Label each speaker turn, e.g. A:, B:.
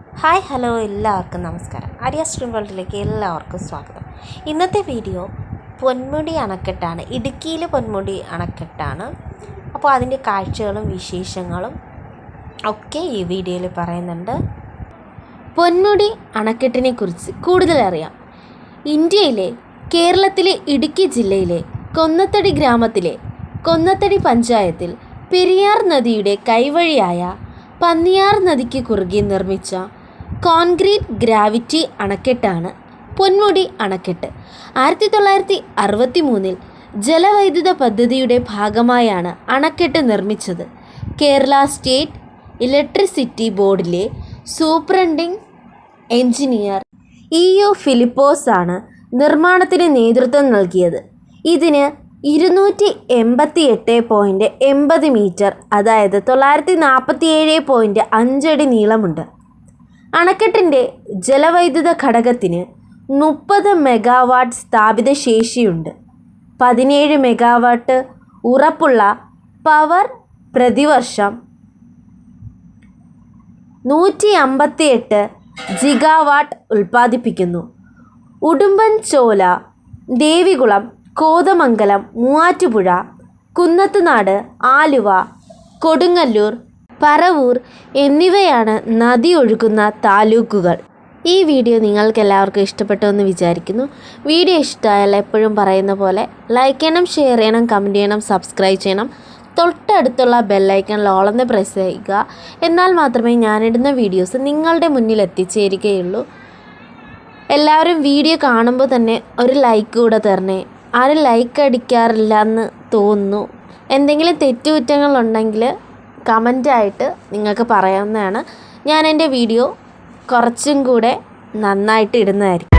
A: Hi hello എല്ലാവർക്കും നമസ്കാരം. Arya stream വേൾഡിലേക്ക് എല്ലാവർക്കും സ്വാഗതം. ഇന്നത്തെ വീഡിയോ പൊന്മുടി അണക്കെട്ടാണ്. ഇടുക്കിയിലെ പൊന്മുടി അണക്കെട്ടാണ്. അപ്പോൾ അതിന്റെ കാഴ്ചകളും വിശേഷങ്ങളും ഒക്കെ ഈ വീഡിയോയിൽ പറയുന്നുണ്ട്. പൊന്മുടി അണക്കെട്ടിനെ കുറിച്ച് കൂടുതൽ അറിയാം. ഇന്ത്യയിലെ കേരളത്തിലെ ഇടുക്കി ജില്ലയിലെ കൊന്നത്തടി ഗ്രാമത്തിലെ കൊന്നത്തടി പഞ്ചായത്തിൽ പെരിയാർ നദിയുടെ കൈവഴിയായ പന്നിയാർ നദിക്ക് കുറുകെ നിർമ്മിച്ച കോൺക്രീറ്റ് ഗ്രാവിറ്റി അണക്കെട്ടാണ് പൊന്മുടി അണക്കെട്ട്. ആയിരത്തി തൊള്ളായിരത്തി അറുപത്തി മൂന്നിൽ ജലവൈദ്യുത പദ്ധതിയുടെ ഭാഗമായാണ് അണക്കെട്ട് നിർമ്മിച്ചത്. കേരള സ്റ്റേറ്റ് ഇലക്ട്രിസിറ്റി ബോർഡിലെ superintending engineer E O Philipose ആണ് നിർമ്മാണത്തിന് നേതൃത്വം നൽകിയത്. ഇതിന് ഇരുന്നൂറ്റി എൺപത്തി എട്ട് പോയിന്റ് എൺപത് മീറ്റർ അതായത് തൊള്ളായിരത്തി നാൽപ്പത്തി ഏഴ് പോയിന്റ് അഞ്ചടി നീളമുണ്ട്. അണക്കെട്ടിന്റെ ജലവൈദ്യുത ഘടകത്തിന് മുപ്പത് മെഗാവാട്ട് സ്ഥാപിത ശേഷിയുണ്ട്. പതിനേഴ് മെഗാവാട്ട് ഉറപ്പുള്ള പവർ പ്രതിവർഷം നൂറ്റി അമ്പത്തി എട്ട് ജിഗാവാട്ട് ഉൽപ്പാദിപ്പിക്കുന്നു. ഉടുമ്പൻചോല ദേവികുളം കോതമംഗലം മൂവാറ്റുപുഴ കുന്നത്തുനാട് ആലുവ കൊടുങ്ങല്ലൂർ പറവൂർ എന്നിവയാണ് നദി ഒഴുകുന്ന താലൂക്കുകൾ. ഈ വീഡിയോ നിങ്ങൾക്ക് എല്ലാവർക്കും ഇഷ്ടപ്പെട്ടു എന്ന് വിചാരിക്കുന്നു. വീഡിയോ ഇഷ്ടമായാൽ എപ്പോഴും പറയുന്ന പോലെ ലൈക്ക് ചെയ്യണം ഷെയർ ചെയ്യണം കമന്റ് ചെയ്യണം സബ്സ്ക്രൈബ് ചെയ്യണം. തൊട്ടടുത്തുള്ള ബെല്ലൈക്കൺ ഓളന്ന് പ്രസ് ചെയ്യുക. എന്നാൽ മാത്രമേ ഞാനിടുന്ന വീഡിയോസ് നിങ്ങളുടെ മുന്നിൽ എത്തിച്ചേരുകയുള്ളൂ. എല്ലാവരും വീഡിയോ കാണുമ്പോൾ തന്നെ ഒരു ലൈക്ക് കൂടെ തരണേ. ആരും ലൈക്ക് അടിക്കാറില്ല എന്ന് തോന്നുന്നു. എന്തെങ്കിലും തെറ്റുകുറ്റങ്ങളുണ്ടെങ്കിൽ കമന്റായിട്ട് നിങ്ങൾക്ക് പറയാവുന്നതാണ്. ഞാൻ എന്റെ വീഡിയോ കുറച്ചും കൂടെ നന്നായിട്ട് ഇടുന്നതായിരിക്കും.